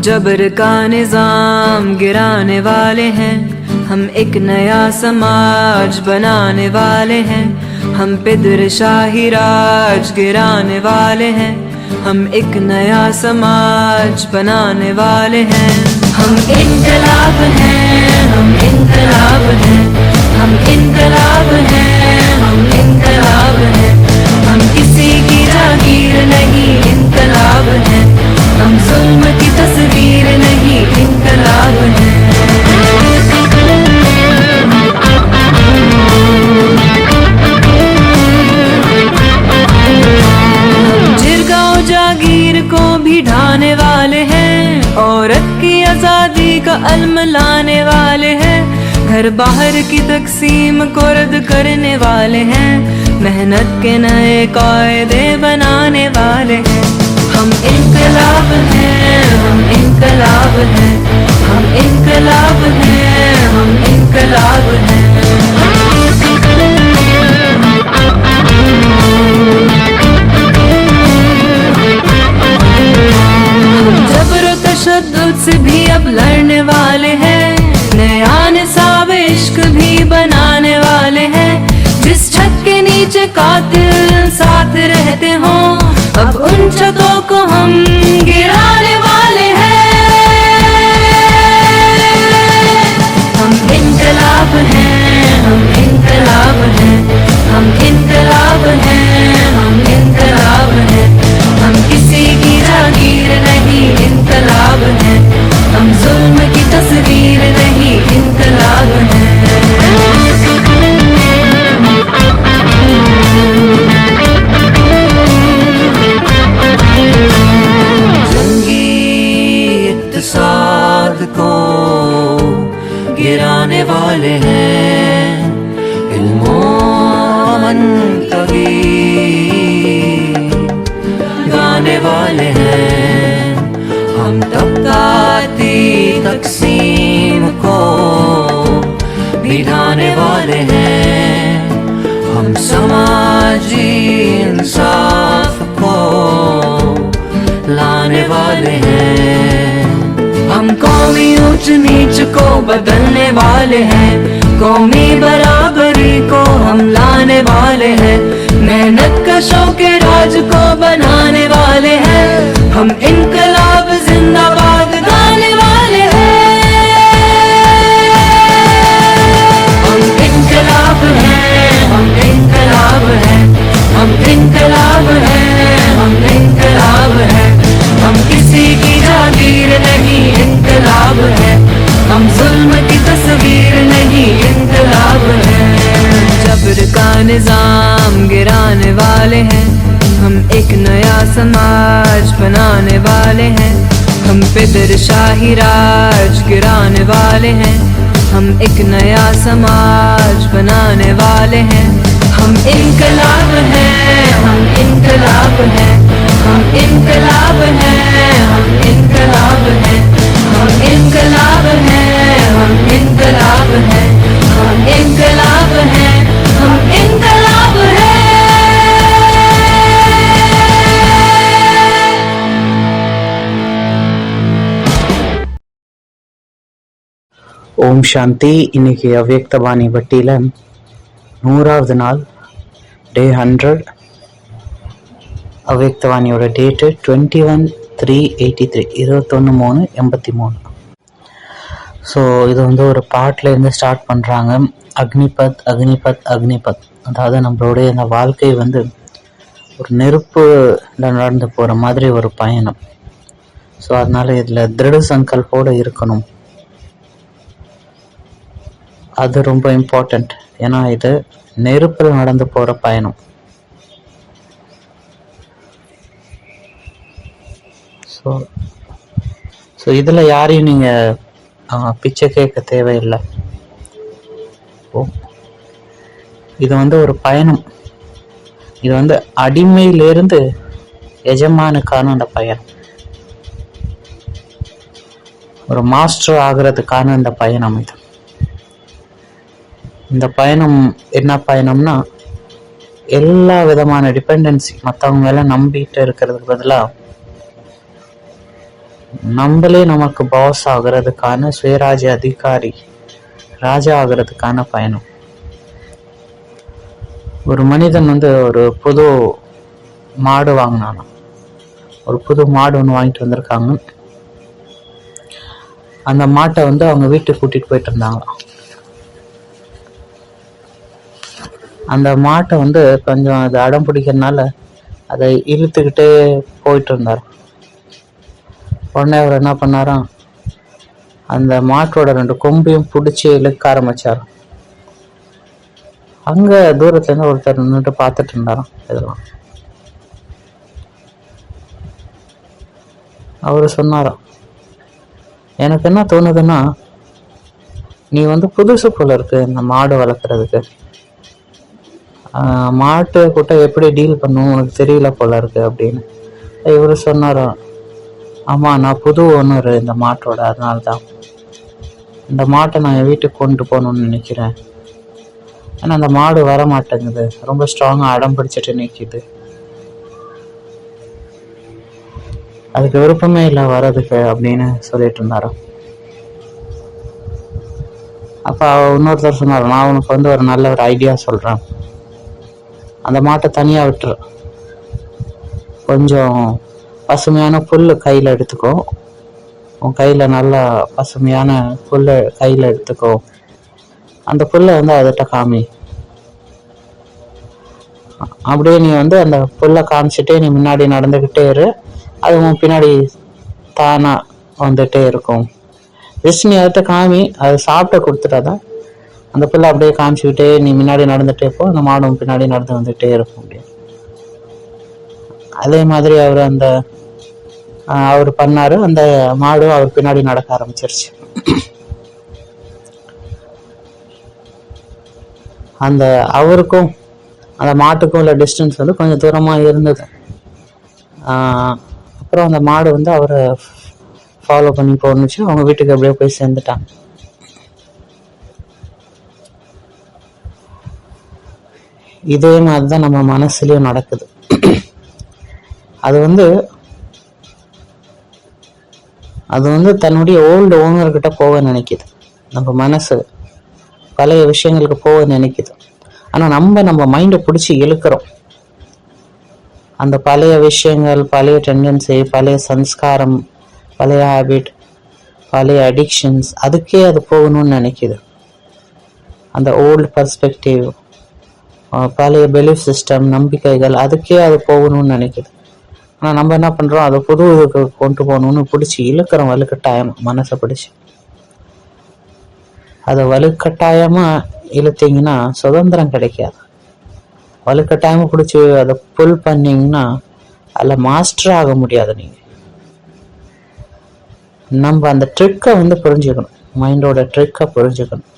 جبر کا نظام گرانے والے ہیں۔ ہم ایک نیا سماج بنانے والے ہیں۔ ہم پدر شاہی راج گرانے والے ہیں۔ ہم ایک نیا سماج بنانے والے ہیں۔ ہم انقلاب ہیں، ہم انقلاب ہیں۔ ہم انقلاب ہیں، ہم انقلاب ہیں۔ ہم کسی کی جاگیر نہیں۔ گھر باہر کی تقسیم کو رد کرنے والے ہیں۔ محنت کے نئے قاعدے بنانے والے ہیں۔ ہم انقلاب ہیں، ہم انقلاب ہیں۔ ہم انقلاب ہیں، ہم انقلاب ہیں۔ جبر و تشدد سے بھی اب لڑنے والے ہیں۔ katil sen اونچ نیچ کو بدلنے والے ہیں۔ قومی برابری کو ہم لانے والے ہیں۔ محنت کشوں کے راج کو بنانے والے ہیں۔ ہم انقلاب نظام گرانے والے ہیں۔ ہم ایک نیا سماج بنانے والے ہیں۔ ہم پدر شاہی راج گرانے والے ہیں۔ ہم ایک نیا سماج بنانے والے ہیں۔ ہم انقلاب ہیں، ہم انقلاب ہیں۔ ہم انقلاب ہیں، ہم انقلاب ہیں۔ ہم انقلاب ہیں، ہم انقلاب ہیں۔ ہم انقلاب ہیں۔ ஓம் சாந்தி. இன்னைக்கு அவ்வியக்த பாணி பட்டியில் நூறாவது நாள் day hundred அவ்வியக்தவாணியோட date twenty one three eighty three இருபத்தொன்று மூணு எண்பத்தி மூணு. ஸோ இது வந்து ஒரு பாட்டிலேருந்து ஸ்டார்ட் பண்ணுறாங்க அக்னிபத் அக்னிபத் அக்னிபத். அதாவது நம்மளுடைய இந்த வாழ்க்கை வந்து ஒரு நெருப்புல நடந்து போகிற மாதிரி ஒரு பயணம். ஸோ அதனால் இதில் திருட சங்கல்போடு இருக்கணும். அது ரொம்ப இம்பார்ட்டண்ட் ஏன்னா இது நெருப்பில் நடந்து போகிற பயணம். ஸோ ஸோ இதில் யாரையும் நீங்கள் பிச்சை கேட்க தேவையில்லை. ஓ. இது வந்து ஒரு பயணம். இது வந்து அடிமையிலிருந்து எஜமானுக்கான அந்த பயணம். ஒரு மாஸ்டர் ஆகிறதுக்கான இந்த பயணம் இது. இந்த பயணம் என்ன பயணம்னா எல்லா விதமான டிபெண்டன்சி மற்றவங்க மேலே நம்பிட்டு இருக்கிறதுக்கு பதிலாக நம்மளே நமக்கு பாஸ் ஆகிறதுக்கான சுயராஜ்ய அதிகாரி ராஜா ஆகிறதுக்கான பயணம். ஒரு மனிதன் வந்து ஒரு புது மாடு வாங்கினானா ஒரு புது மாடு ஒன்று வாங்கிட்டு வந்திருக்காங்க அந்த மாட்டை வந்து அவங்க வீட்டுக்கு கூட்டிகிட்டு போயிட்டு இருந்தாங்களாம். அந்த மாட்டை வந்து கொஞ்சம் அது அடம் பிடிக்கிறதுனால அதை இழுத்துக்கிட்டே போயிட்டு இருந்தார் உடனே அவர் என்ன பண்ணாராம்? அந்த மாட்டோட ரெண்டு கொம்பையும் பிடிச்சி இழுக்க ஆரம்பிச்சார் அங்க தூரத்துலேருந்து ஒருத்தர் நின்றுட்டு பார்த்துட்டு இருந்தாராம் இதெல்லாம். அவர் சொன்னாராம் எனக்கு என்ன தோணுதுன்னா நீ வந்து புதுசு போல இருக்கு இந்த மாடு வளர்க்குறதுக்கு. ஆஹ் மாட்டு கூட்ட எப்படி டீல் பண்ணும்? உனக்கு தெரியல போல இருக்கு அப்படின்னு. இவர் சொன்னாராம் ஆமாம் நான் புது ஓனர் இந்த மாட்டோட அதனால தான் இந்த மாட்டை நான் வீட்டுக்கு கொண்டு போகணும்னு நினைக்கிறேன். ஏன்னா அந்த மாடு வர மாட்டேங்குது ரொம்ப ஸ்ட்ராங்காக அடம் பிடிச்சிட்டு நிற்கிது அதுக்கு விருப்பமே இல்லை வர்றதுக்கு அப்படின்னு சொல்லிட்டு இருந்தாரோ? அப்போ அவள் இன்னொருத்தர் சொன்னார் நான் உனக்கு வந்து ஒரு நல்ல ஒரு ஐடியா சொல்கிறேன் அந்த மாட்டை தனியாக விட்டுரு. கொஞ்சம் பசுமையான புல் கையில் எடுத்துக்கோ. உன் கையில் நல்லா பசுமையான புல்லை கையில் எடுத்துக்கோ. அந்த புல்லை வந்து அதட்ட காமி. அப்படியே நீ வந்து அந்த புல்லை காமிச்சிட்டே நீ முன்னாடி நடந்துக்கிட்டே இரு. அது உன் பின்னாடி தானாக வந்துகிட்டே இருக்கும். ஜஸ்ட் நீ அதட்ட காமி. அது சாப்பிட்ட கொடுத்துட்டாதான். அந்த புல்லை அப்படியே காமிச்சுக்கிட்டே நீ முன்னாடி நடந்துகிட்டே போ. அந்த மாடும் பின்னாடி நடந்து வந்துகிட்டே இருக்கும் அப்படின்னு அதே மாதிரி அவர் அந்த அவர் பண்ணாரு. அந்த மாடு அவர் பின்னாடி நடக்க ஆரம்பிச்சிருச்சு. அந்த அவருக்கும் அந்த மாட்டுக்கும் உள்ள டிஸ்டன்ஸ் வந்து கொஞ்சம் தூரமா இருந்தது. ஆஹ், அப்புறம் அந்த மாடு வந்து அவரை ஃபாலோ பண்ணி போணுச்சு. அவங்க வீட்டுக்கு அப்படியே போய் சேர்ந்துட்டாங்க. இதே மாதிரி தான் நம்ம மனசுலயும் நடக்குது. அது வந்து அது வந்து தன்னுடைய ஓல்டு ஓனர்கிட்ட போக நினைக்குது. நம்ம மனசு பழைய விஷயங்களுக்கு போக நினைக்குது. ஆனால் நம்ம நம்ம மைண்டை பிடிச்சி இழுக்கிறோம். அந்த பழைய விஷயங்கள் பழைய டெண்டன்சி பழைய சம்ஸ்காரம் பழைய ஹேபிட் பழைய அடிக்ஷன்ஸ் அதுக்கே அது போகணும்னு நினைக்குது. அந்த ஓல்டு பர்ஸ்பெக்டிவ் பழைய பிலீஃப் சிஸ்டம் நம்பிக்கைகள் அதுக்கே அது போகணும்னு நினைக்குது. ஆனால் நம்ம என்ன பண்ணுறோம் அதை புது இதுக்கு கொண்டு போகணும்னு பிடிச்சி இழுக்கிறோம் வலுக்கட்டாயம் மனசை பிடிச்சி. அதை வலுக்கட்டாயமாக இழுத்தீங்கன்னா சுதந்திரம் கிடைக்காது. வலுக்கட்டாயமாக பிடிச்சி அதை புல் பண்ணிங்கன்னா அதில் மாஸ்டர் ஆக முடியாது நீங்கள் நம்ம அந்த ட்ரிக்கை வந்து புரிஞ்சுக்கணும். மைண்டோட ட்ரிக்கை புரிஞ்சுக்கணும்.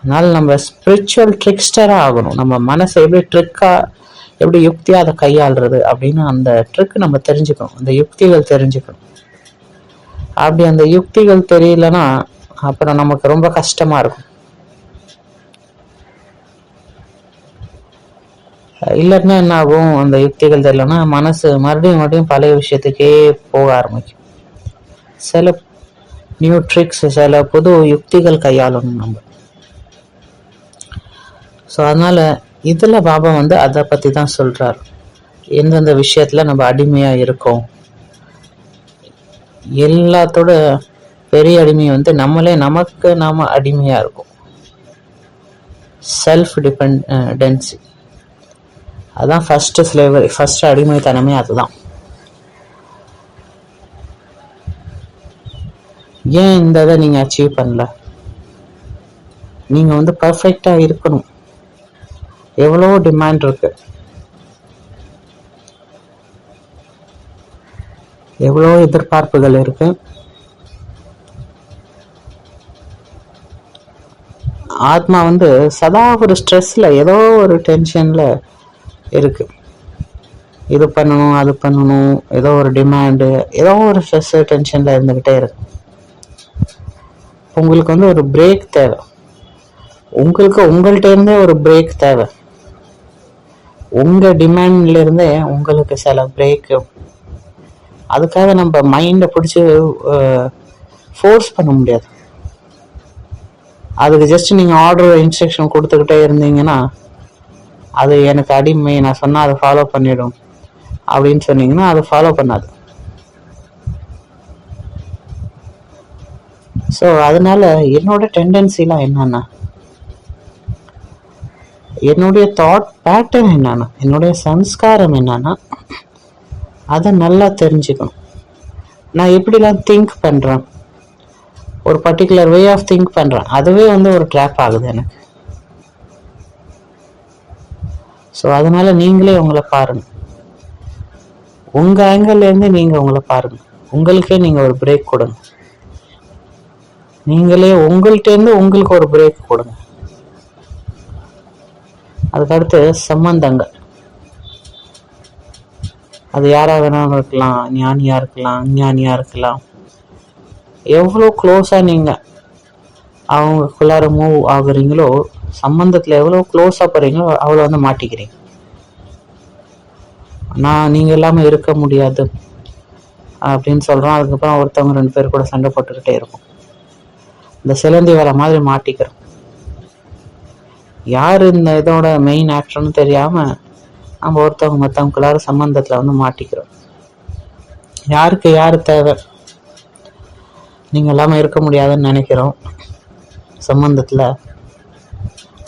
அதனால் நம்ம ஸ்பிரிச்சுவல் ட்ரிக்ஸ்டராக ஆகணும். நம்ம மனசை எப்படி ட்ரிக்காக எப்படி யுக்தியாக அதை கையாளுறது அப்படின்னு அந்த ட்ரிக் நம்ம தெரிஞ்சுக்கணும். அந்த யுக்திகள் தெரிஞ்சுக்கணும். அப்படி அந்த யுக்திகள் தெரியலன்னா அப்புறம் நமக்கு ரொம்ப கஷ்டமா இருக்கும். இல்லைன்னா என்ன ஆகும்? அந்த யுக்திகள் தெரியலன்னா மனசு மறுபடியும் மறுபடியும் பழைய விஷயத்துக்கே போக ஆரம்பிக்கும். சில நியூ ட்ரிக்ஸ் சில புது யுக்திகள் கையாளணும் நம்ம. ஸோ அதனால இதில் பாபா வந்து அதை பற்றி தான் சொல்கிறார் எந்தெந்த விஷயத்தில் நம்ம அடிமையாக இருக்கோம். எல்லாத்தோட பெரிய அடிமை வந்து நம்மளே நமக்கு நாம் அடிமையாக இருக்கும். செல்ஃப் டிபெண்டன்சி அதுதான் ஃபஸ்ட்டு ஸ்லேவரி ஃபஸ்ட்டு அடிமைத்தனமே அதுதான். ஏன் இந்த இதை நீங்கள் அச்சீவ் பண்ணல? நீங்கள் வந்து பர்ஃபெக்டாக இருக்கணும். எவ்வளோ டிமாண்ட் இருக்கு. எவ்வளோ எதிர்பார்ப்புகள் இருக்கு. ஆத்மா வந்து சதா ஒரு ஸ்ட்ரெஸ்ல ஏதோ ஒரு டென்ஷன்ல இருக்கு. இது பண்ணணும் அது பண்ணணும் ஏதோ ஒரு டிமாண்டு ஏதோ ஒரு ஸ்ட்ரெஸ் டென்ஷன்ல இருந்துகிட்டே இருக்கு. உங்களுக்கு வந்து ஒரு பிரேக் தேவை. உங்களுக்கு உங்கள்கிட்ட இருந்தே ஒரு பிரேக் தேவை. உங்கள் டிமாண்ட்லேருந்தே உங்களுக்கு சில பிரேக்கு அதுக்காக நம்ம மைண்டை பிடிச்சி ஃபோர்ஸ் பண்ண முடியாது. அதுக்கு ஜஸ்ட் நீங்கள் ஆர்டர் இன்ஸ்ட்ரக்ஷன் கொடுத்துக்கிட்டே இருந்தீங்கன்னா அது எனக்கு அடிமை நான் சொன்னால் அதை ஃபாலோ பண்ணிடும். அப்படின்னு சொன்னீங்கன்னா அதை ஃபாலோ பண்ணாது. ஸோ அதனால என்னோட டெண்டன்சிலாம் என்னென்னா என்னுடைய தாட் பேட்டர்ன் என்னன்னா என்னுடைய சம்ஸ்காரம் என்னன்னா அதை நல்லா தெரிஞ்சுக்கணும். நான் எப்படிலாம் திங்க் பண்ணுறேன் ஒரு பர்டிகுலர் வே ஆஃப் திங்க் பண்ணுறேன் அதுவே வந்து ஒரு ட்ராப் ஆகுது எனக்கு. ஸோ அதனால நீங்களே உங்களை பாருங்க. உங்கள் ஆங்கிள்லேருந்து நீங்கள் உங்களை பாருங்க. உங்களுக்கே நீங்கள் ஒரு பிரேக் கொடுங்க. நீங்களே உங்கள்கிட்டேருந்து உங்களுக்கு ஒரு பிரேக் கொடுங்க. அதுக்கடுத்து சம்பந்தங்கள். அது யாராக வேணாலும் இருக்கலாம் ஞானியாக இருக்கலாம் அஞ்ஞானியாக இருக்கலாம். எவ்வளோ க்ளோஸாக நீங்கள் அவங்களுக்குள்ளார மூவ் ஆகுறீங்களோ சம்பந்தத்தில் எவ்வளோ க்ளோஸாக போகிறீங்களோ அவ்வளோ வந்து மாட்டிக்கிறீங்க. நான் நீங்கள் இல்லாமல் இருக்க முடியாது அப்படின்னு சொல்கிறோம் அதுக்கப்புறம் ஒருத்தவங்க ரெண்டு பேர் கூட சண்டை போட்டுக்கிட்டே இருக்கும். இந்த சிலந்தி வர மாதிரி மாட்டிக்கிறோம். யார் இந்த இதோட மெயின் ஆக்டர்னு தெரியாமல் நம்ம ஒருத்தவங்க மற்றவங்களுக்குள்ளார சம்பந்தத்தில் வந்து மாட்டிக்கிறோம். யாருக்கு யார் தேவை? நீங்கள் இல்லாமல் இருக்க முடியாதுன்னு நினைக்கிறோம். சம்பந்தத்தில்.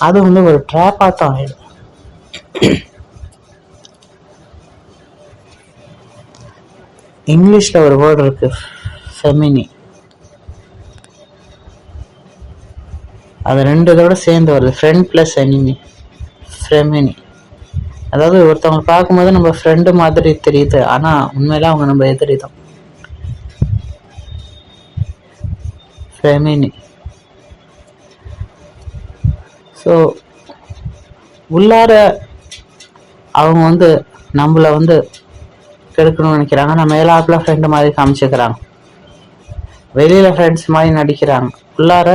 அது வந்து ஒரு ட்ராப்பாக தான் ஆகிடும் இங்கிலீஷில் ஒரு வேர்டு இருக்கு ஃபெமினி அது ரெண்டு இதோட சேர்ந்து வருது. ஃப்ரெண்ட் ப்ளஸ் எனிமி ஃப்ரெமினி அதாவது ஒருத்தவங்க பார்க்கும்போது நம்ம ஃப்ரெண்டு மாதிரி தெரியுது. ஆனால் உண்மையில அவங்க நம்ம எதிரி தான். ஃபெமினி ஸோ உள்ளார அவங்க வந்து நம்மளை வந்து கெடுக்கணும்னு நினைக்கிறாங்க. நம்ம மேலாப்பில் ஃப்ரெண்டு மாதிரி காமிச்சுக்கிறாங்க. வெளியில் ஃப்ரெண்ட்ஸ் மாதிரி நடிக்கிறாங்க. உள்ளார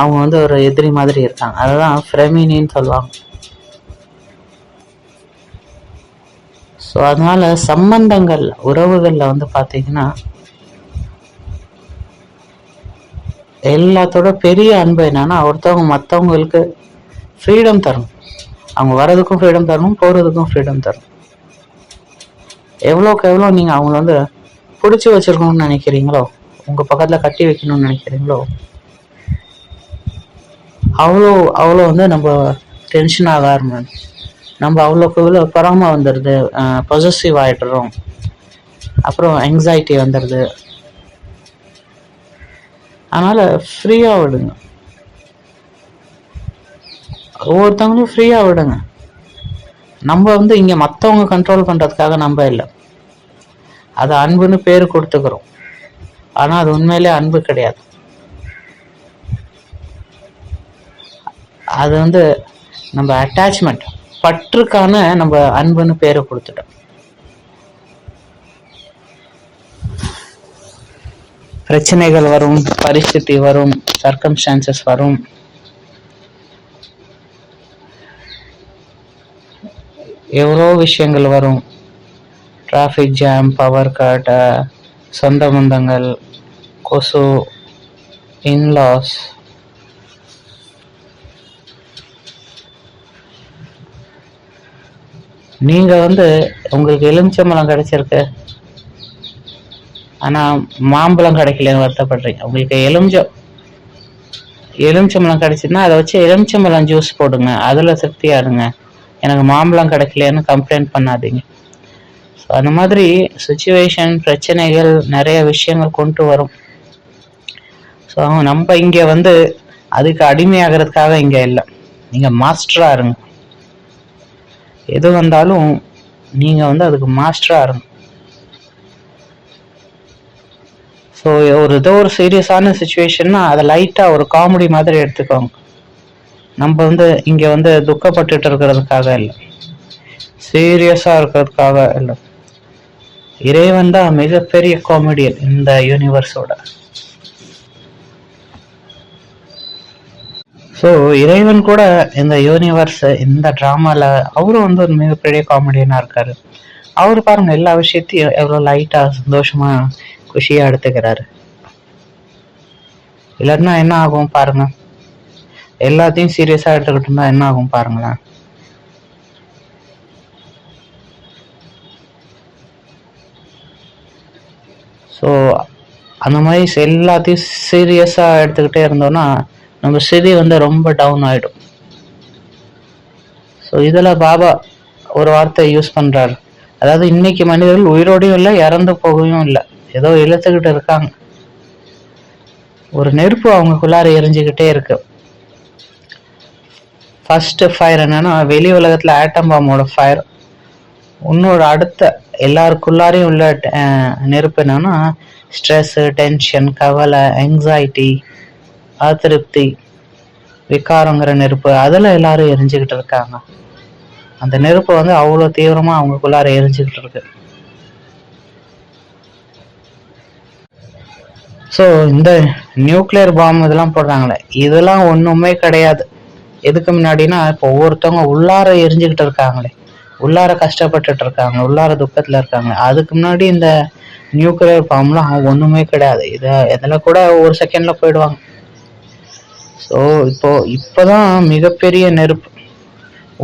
அவங்க வந்து ஒரு எதிரி மாதிரி இருக்காங்க. அதுதான் ஃப்ரெமினின்னு சொல்லுவாங்க. ஸோ அதனால சம்பந்தங்கள் உறவுகளில் வந்து பார்த்தீங்கன்னா எல்லாத்தோட பெரிய அன்பு என்னன்னா ஒருத்தவங்க மற்றவங்களுக்கு ஃப்ரீடம் தரணும் அவங்க வர்றதுக்கும் ஃப்ரீடம் தரணும் போகிறதுக்கும் ஃப்ரீடம் தரணும் எவ்வளோக்கு எவ்வளோ நீங்கள் அவங்கள வந்து பிடிச்சி வச்சிருக்கணும்னு நினைக்கிறீங்களோ உங்கள் பக்கத்தில் கட்டி வைக்கணும்னு நினைக்கிறீங்களோ அவ்வளோ அவ்வளோ வந்து நம்ம டென்ஷன் ஆக ஆரம்பிச்சு நம்ம அவ்வளோக்கு அவ்வளோ பொறாமை வந்துடுது பொசசிவ் ஆகிடுறோம் அப்புறம் anxiety வந்துடுது அதனால் ஃப்ரீயாக விடுங்க. ஒவ்வொருத்தவங்களும் ஃப்ரீயாக விடுங்க. நம்ம வந்து இங்கே மற்றவங்க கண்ட்ரோல் பண்ணுறதுக்காக நம்ம இல்லை. அது அன்புன்னு பேர் கொடுத்துக்கிறோம். ஆனால் அது உண்மையிலே அன்பு கிடையாது. அது வந்து நம்ம அட்டாச்மெண்ட் பற்றுக்கான நம்ம அன்புன்னு பேரை கொடுத்துட்டோம். பிரச்சனைகள் வரும் பரிஸ்திதி வரும் சர்க்கம்ஸ்டான்சஸ் வரும். எவ்வளோ விஷயங்கள் வரும். டிராஃபிக் ஜாம் பவர் கட் சொந்த பந்தங்கள் கொசு இன்லாஸ் நீங்கள் வந்து உங்களுக்கு எலுமிச்சம்பழம் கிடைச்சிருக்கு. ஆனால் மாம்பழம் கிடைக்கலன்னு வருத்தப்படுறீங்க. உங்களுக்கு எலுமிச்சம் எலுமிச்சம்பழம் கிடைச்சிதுன்னா அதை வச்சு எலுமிச்சம்பழம் ஜூஸ் போடுங்க. அதில் திருப்தியா இருங்க எனக்கு மாம்பழம் கிடைக்கலன்னு கம்ப்ளைண்ட் பண்ணாதீங்க. ஸோ அந்த மாதிரி சுச்சுவேஷன் பிரச்சனைகள் நிறைய விஷயங்கள் கொண்டு வரும். ஸோ நம்ம இங்கே வந்து அதுக்கு அடிமையாகிறதுக்காக இங்கே இல்லை. நீங்கள் மாஸ்டராக இருங்க. எது வந்தாலும் நீங்கள் வந்து அதுக்கு மாஸ்டராக இருங்க. ஸோ ஒரு ஏதோ ஒரு சீரியஸான சுச்சுவேஷன்னா அதை லைட்டாக ஒரு காமெடி மாதிரி எடுத்துக்கோங்க. நம்ம வந்து இங்கே வந்து துக்கப்பட்டுட்டு இருக்கிறதுக்காக இல்லை. சீரியஸாக இருக்கிறதுக்காக இல்லை. இறைவன் தான் மிகப்பெரிய காமெடியன் இந்த யூனிவர்ஸோட ஸோ இறைவன் கூட இந்த யூனிவர்ஸ் இந்த ட்ராமால அவரும் வந்து ஒரு மிகப்பெரிய காமெடியனாக இருக்காரு. அவர் பாருங்க எல்லா விஷயத்தையும் எவ்வளோ லைட்டா சந்தோஷமா குஷியா எடுத்துக்கிறாரு. இல்லைன்னா என்ன ஆகும் பாருங்க. எல்லாத்தையும் சீரியஸாக எடுத்துக்கிட்டோம்னா என்ன ஆகும் பாருங்களேன். ஸோ அந்த மாதிரி எல்லாத்தையும் சீரியஸாக எடுத்துக்கிட்டே இருந்தோம்னா நம்ம ஸ்திதி வந்து ரொம்ப டவுன் ஆகிடும் ஸோ இதில் பாபா ஒரு வார்த்தை யூஸ் பண்ணுறாரு அதாவது இன்னைக்கு மனிதர்கள் உயிரோடையும் இல்லை இறந்து போகவும் இல்லை. ஏதோ இழுத்துக்கிட்டு இருக்காங்க. ஒரு நெருப்பு அவங்களுக்குள்ளார எரிஞ்சுக்கிட்டே இருக்கு. ஃபர்ஸ்ட் ஃபயர் என்னன்னா வெளி உலகத்தில் ஆட்டம் பாம்போட ஃபயர் இன்னொரு அடுத்த எல்லாருக்குள்ளாரையும் உள்ள நெருப்பு என்னன்னா ஸ்ட்ரெஸ்ஸு டென்ஷன் கவலை anxiety அதிருப்தி விகாரங்கிற நெருப்பு அதில் எல்லாரும் எரிஞ்சுக்கிட்டு இருக்காங்க. அந்த நெருப்பு வந்து அவ்வளோ தீவிரமாக அவங்களுக்குள்ளார எரிஞ்சுக்கிட்டு இருக்கு. ஸோ இந்த நியூக்ளியர் பாம் இதெல்லாம் போடுறாங்களே இதெல்லாம் ஒன்றுமே கிடையாது. எதுக்கு முன்னாடினா இப்போ ஒவ்வொருத்தவங்க உள்ளார எரிஞ்சுக்கிட்டு இருக்காங்களே உள்ளார கஷ்டப்பட்டுட்டு இருக்காங்க உள்ளார துக்கத்தில் இருக்காங்க அதுக்கு முன்னாடி இந்த நியூக்ளியர் பாம்லாம் ஒன்றுமே கிடையாது. இதை இதில் கூட ஒரு செகண்டில் போயிடுவாங்க. ஸோ இப்போ தான் மிகப்பெரிய நெருப்பு.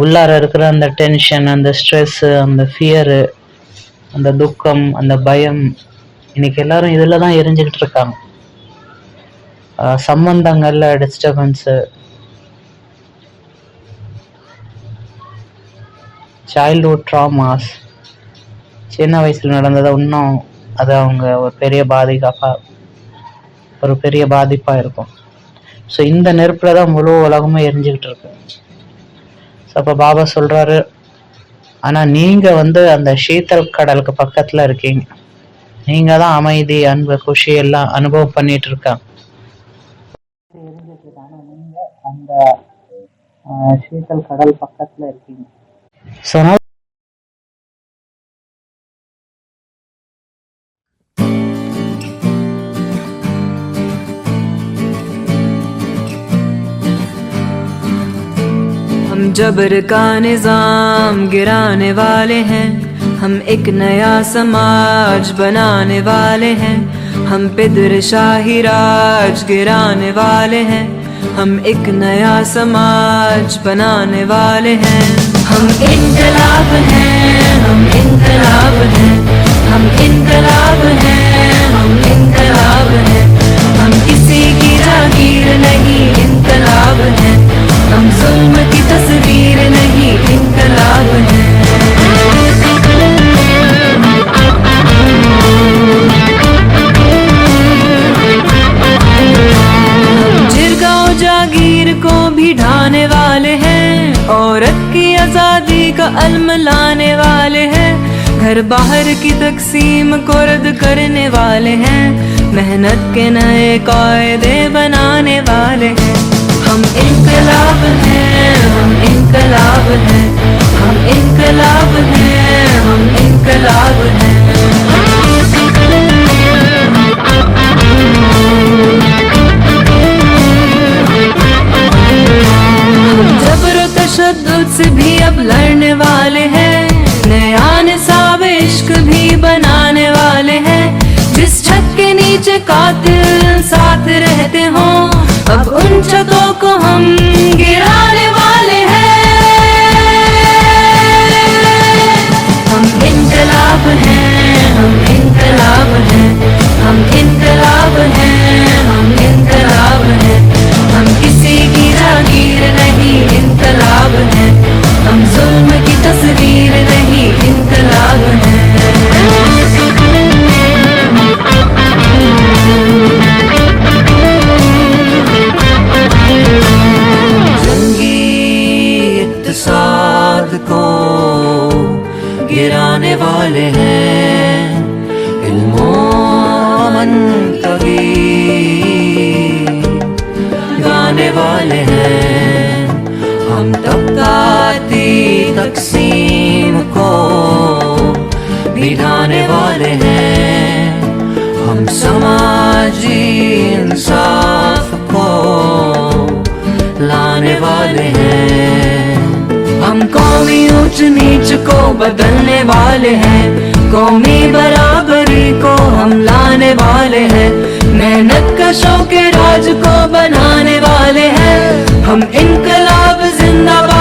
உள்ளார இருக்கிற அந்த டென்ஷன் அந்த ஸ்ட்ரெஸ்ஸு அந்த ஃபியரு அந்த துக்கம் அந்த பயம் இன்னைக்கு எல்லாரும் இதில் தான் எரிஞ்சுக்கிட்டு இருக்காங்க. சம்பந்தங்களில் டிஸ்டர்பன்ஸு சைல்ட்ஹுட் ட்ராமாஸ் சின்ன வயசில் நடந்ததை இன்னும் அது அவங்க ஒரு பெரிய பாதிக்காப்பாக ஒரு பெரிய பாதிப்பாக இருக்கும். ஸோ இந்த நெருப்பில் தான் முழு உலகமே எரிஞ்சுக்கிட்டு இருக்கு. ஸோ அப்போ பாபா சொல்கிறாரு ஆனால் நீங்கள் வந்து அந்த சீத்தல் கடலுக்கு பக்கத்தில் இருக்கீங்க. நீங்கள் தான் அமைதி அன்பு குஷி எல்லாம் அனுபவம் பண்ணிட்டு இருக்காங்க. அந்த சீத்தல் கடல் பக்கத்தில் இருக்கீங்க. ஸோ ہم جبر کا نظام گرانے والے ہیں۔ ہم ایک نیا سماج بنانے والے ہیں۔ ہم پدر شاہی راج گرانے والے ہیں۔ ہم ایک نیا سماج بنانے والے ہیں۔ ہم انقلاب ہیں، ہم انقلاب ہیں۔ ہم انقلاب ہیں، ہم انقلاب ہیں۔ ہم کسی کی جاگیر نہیں، انقلاب ہیں۔ تصویر نہیں جرگاؤں جاگیر کو والے ہیں، عورت کی آزادی کا علم لانے والے ہیں۔ گھر باہر کی تقسیم کو رد کرنے والے ہیں۔ محنت کے نئے قاعدے بنانے والے ہیں۔ ہم انقلاب ہیں، ہم انقلاب ہیں، ہم انقلاب ہیں، ہم انقلاب ہیں۔ تشدد سے بھی اب لڑنے والے ہیں نیا نصاب عشق بھی بنانے والے ہیں۔ جس چھت کے نیچے قاتل ساتھ رہتے ہوں، اب ان اونچ نیچ کو بدلنے والے ہیں۔ قومی برابری کو ہم لانے والے ہیں۔ محنت کشوں کے راج کو بنانے والے ہیں۔ ہم انقلاب زندہ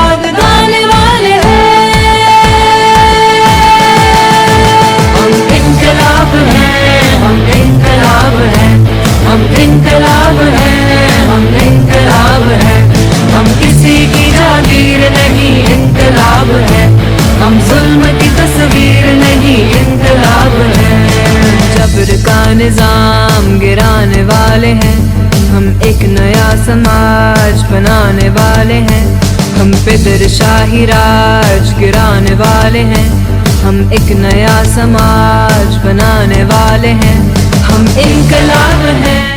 در شاہی راج گرانے والے ہیں۔ ہم ایک نیا سماج بنانے والے ہیں۔ ہم انقلاب ہیں۔